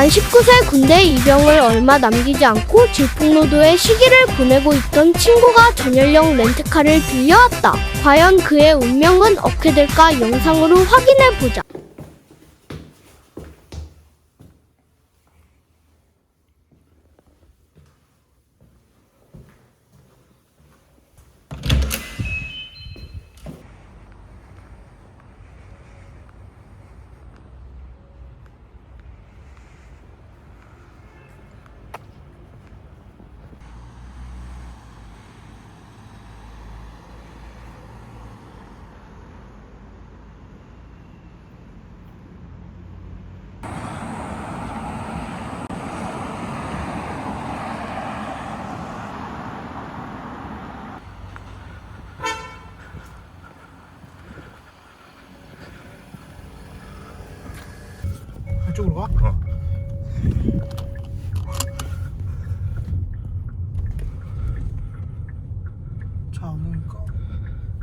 만 19세 군대 입영을 얼마 남기지 않고 질풍노도의 시기를 보내고 있던 친구가 전열령 렌트카를 빌려왔다. 과연 그의 운명은 어떻게 될까 영상으로 확인해 보자. 이쪽으로 가? 어. 차안 오니까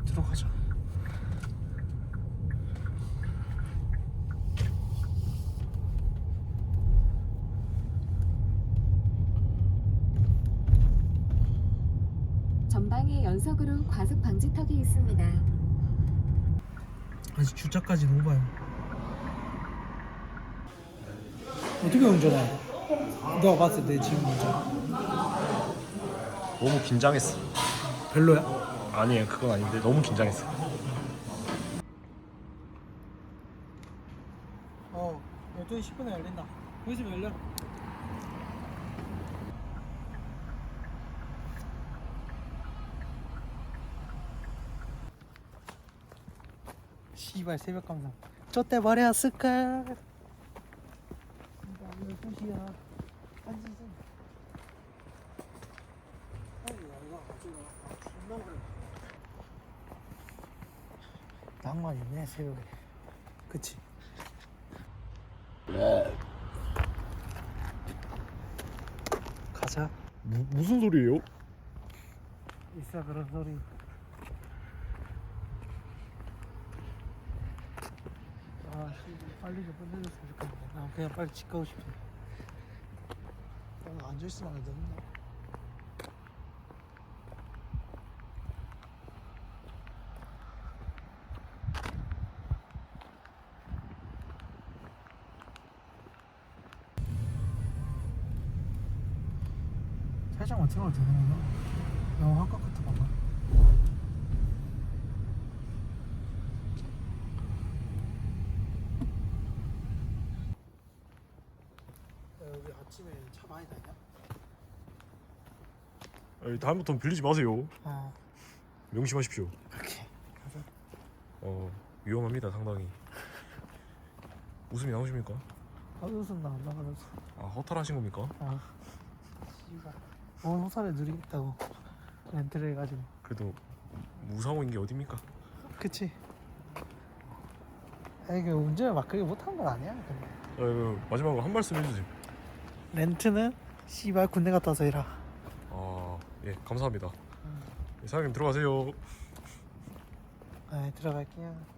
들어가자. 전방에 연속으로 과속 방지턱이 있습니다. 아직 주차까지 오바요. 어떻게 운전해? 너가 봤을 때 지금 운전 너무 긴장했어. 별로야? 아니에요, 그건 아닌데 너무 긴장했어. 어, 12시 10분에 열린다. 여기서 열려. 씨발 새벽 감상. 저때 말이었을까? 12시야. 한 시즌. 낭만 있네 새벽에. 그치? 가자. 무, 무슨 소리예요? 있어 그런 소리. 아, 씨, 빨리 좀 끝내줬으면 좋겠네. 나 그냥 빨리 집 가고 싶어. 어, 앉아 있으면 안 되는데. 살짝만 들어도 되는 건가? 너무 아까부터 봐봐. 여기 아침에 차 많이 다냐? 에이, 다음부터는 빌리지 마세요. 어, 명심하십시오. 가자. 어, 위험합니다, 상당히. 웃음이 나오십니까? 아, 웃음 나 안 나가면서. 아, 허탈하신 겁니까? 아. 오늘 호사를 누리겠다고 렌트를 해가지고. 그래도 무사고인 게 어딥니까? 그치? 아니 그 운전을 막 그렇게 못한 건 아니야. 근데. 어, 마지막으로 한 말씀 해주세요. 렌트는 씨발 군대 갔다 와서 해라. 아, 예, 감사합니다. 사장님 들어가세요. 아, 들어갈게요.